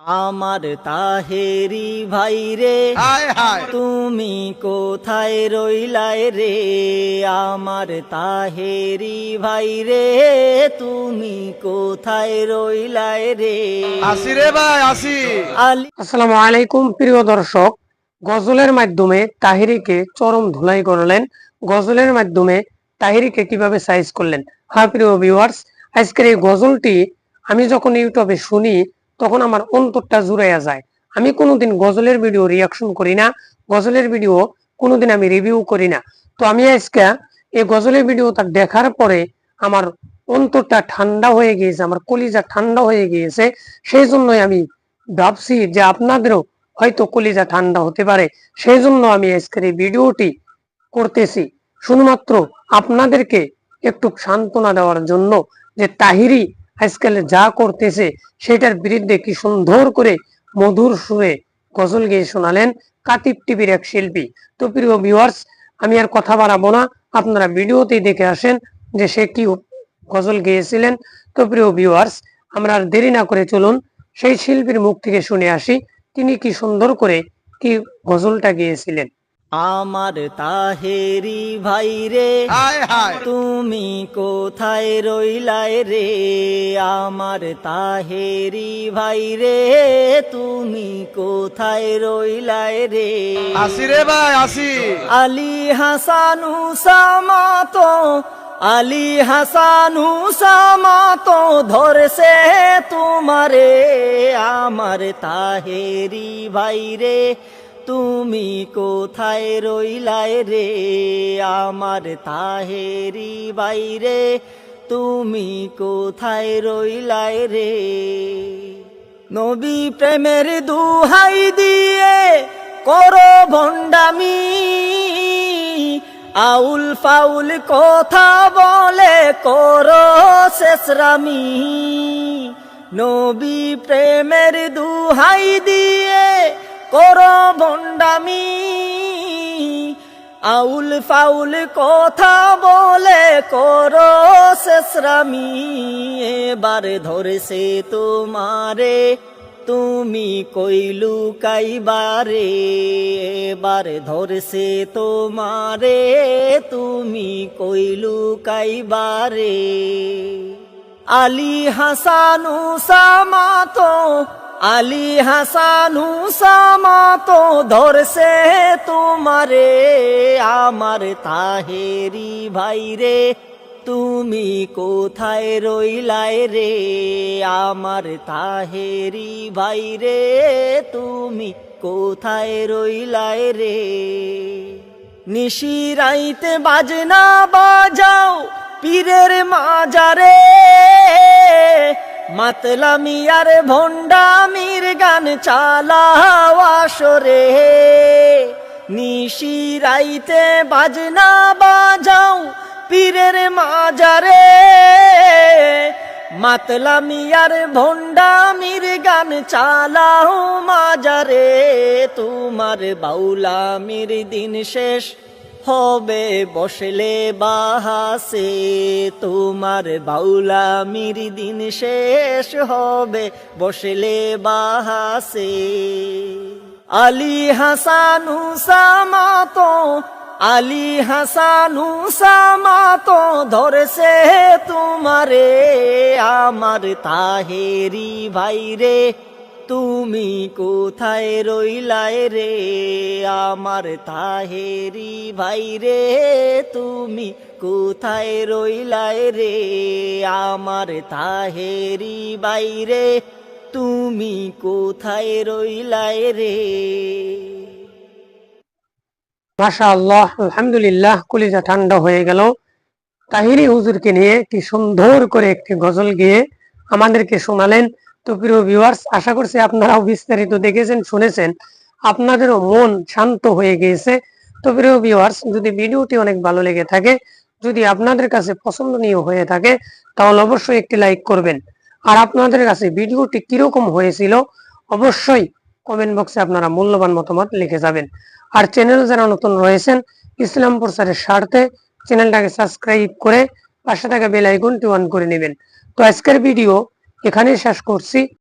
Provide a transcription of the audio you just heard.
আমার তাহেরি ভাই রে তুমি কোথায় রইলায় রে? আমার তাহেরি ভাই রে তুমি কোথায় রইলায় রে? আসি রে ভাই আসি। আসসালামু আলাইকুম প্রিয় দর্শক। গজলের মাধ্যমে তাহিরিকে চরম ধুলাই করলেন। গজলের মাধ্যমে তাহিরিকে কীভাবে সাইজ করলেন? হ্যাঁ প্রিয় ভিউয়ার্স আজকের এই গজলটি আমি যখন ইউটিউবে শুনি তখন আমার অন্তরটা জুড়াইয়া যায়। আমি কোনোদিন গজলের ভিডিও রিয়াকশন করি না, গজলের ভিডিও কোনোদিন আমি রিভিউ করি না। তো আমি আজকে এই গজলের ভিডিওটা দেখার পরে আমার অন্তরটা ঠান্ডা হয়ে গিয়েছে, আমার কলিজা ঠান্ডা হয়ে গিয়েছে। সেই জন্যই আমি ভাবছি যে আপনাদেরও হয়তো কলিজা ঠান্ডা হতে পারে। সেই জন্য আমি আজকের এই ভিডিওটি করতেছি। শুধুমাত্র আপনাদেরকে একটু সান্ত্বনা দেওয়ার জন্য যে তাহিরি আজকাল যা করতেছে, সেটার বিরুদ্ধে কি সুন্দর করে মধুর সুরে গজল গেয়ে শোনালেন কাতিব টিভির এক শিল্পী। তো প্রিয় ভিউয়ার্স আমি আর কথা বাড়াবো না, আপনারা ভিডিওতেই দেখে আসেন যে সে কি গজল গেয়েছিলেন। তো প্রিয় ভিউয়ার্স আমরা আর দেরি না করে চলুন, সেই শিল্পীর মুখ থেকে শুনে আসি, তিনি কি সুন্দর করে কি গজলটা গেয়েছিলেন। আমার তাহেরি ভাই রে তুমি কোথায় রইলায় রে? আমার তাহেরি ভাই রে তুমি কোথায় রইলায় রে? আসি রে ভাই আসি। আলী হাসানু সামাতো আলী হাসানু সামাতো ধরছে তোমারে। আমার তাহেরি ভাই রে তুমি কোথায় রইলাই রে? আমার তাহেরি ভাই রে তুমি কোথায় রইলাই রে? নবী প্রেমের দুহাই দিয়ে করো ভণ্ডামি, আউল ফাউল কথা বলে করো শেষরামি নবী প্রেমের দুহাই দিয়ে করো ভণ্ডামি। আউল ফাউল কথা বলে করো শেষরামি। এবার ধরেছে তোমারে, তুমি কইলু কাইবারে। এবার ধরছে তোমারে, তুমি কইলু কাইবারে। আলী হাসানু সামাতো আলী হাসানু সামাতো ধরছে তোমারে, আমার তাহেরি ভাই রে, তুমি কোথায় রইলায় রে? আমার তাহেরি ভাই রে, তুমি কোথায় রইলায় রে? নিশিরাইতে বাজনা বাজাও পীরের মাজারে মাতলামিয়ার ভণ্ডামির গান চালাও আসরে। নিশিরাইতে বাজনা বাজাও পীরের মাজারে। মাতলামিয়ার ভণ্ডামির গান চালাও মাজারে। তোমার বাউলামির দিন শেষ হবে, বসলে বাহাসে। তোমার বাউলামির দিন শেষ হবে, বসলে বাহাসে। আলী হাসানু সামাতো আলী হাসানু সামাতো ধরছে তোমারে। আমার তাহেরি ভাই রে তুমি কোথায় রইলায় রে? আমার তাহেরি ভাই রে, তুমি কোথায় রইলায় রে? আমার তাহেরি ভাই রে, তুমি কোথায় রইলায় রে? মাশা আল্লাহ আলহামদুলিল্লাহ, কলিজা ঠান্ডা হয়ে গেল। তাহিরি হুজুরকে নিয়ে কি সুন্দর করে একটি গজল গিয়ে আমাদেরকে শোনালেন। তো প্রিয় ভিউয়ার্স আশা করছি আপনারাও বিস্তারিত দেখেছেন, শুনেছেন। আপনাদেরও মন শান্ত হয়ে গিয়েছে। তো প্রিয় ভিউয়ার্স যদি ভিডিওটি অনেক ভালো লেগে থাকে, যদি আপনাদের কাছে পছন্দনীয় হয়ে থাকে, তাহলে অবশ্যই একটি লাইক করবেন। আর আপনাদের কাছে ভিডিওটি কীরকম হয়েছিল, অবশ্যই কমেন্ট বক্সে আপনারা মূল্যবান মতামত লিখে যাবেন। আর চ্যানেল যারা নতুন রয়েছেন ইসলাম প্রচারের স্বার্থে চ্যানেলটাকে সাবস্ক্রাইব করে পাশে থাকা বেল আইকনটি অন করে নেবেন। তো আজকের ভিডিও এখানেই শেষ করছি।